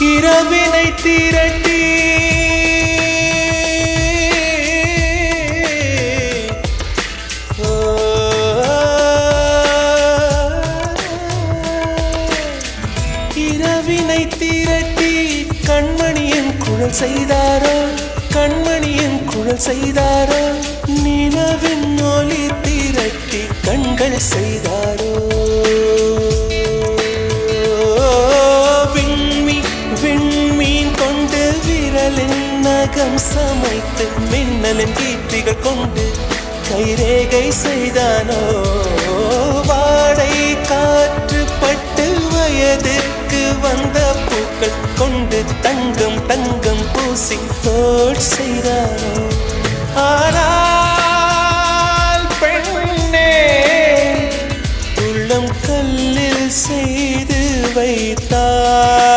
இரவினை திரட்டி. இரவினை திரட்டி கண்மணியின் குழல் செய்தாரோ? கண்மணியின் குழல் செய்தாரோ? நிலவின் ஒளி திரட்டி கண்கள் செய்தார்? சமைத்து மின்னலின் கீர்த்திகள் கொண்டு கைரேகை செய்தானோ? வாடை காற்று பட்டு வயதிற்கு வந்த பூக்கள் கொண்டு தங்கம் தங்கம் பூசி தோல் செய்தானோ? ஆனால் பெண்ணே உள்ளம் கல்லில் செய்து வைத்தார்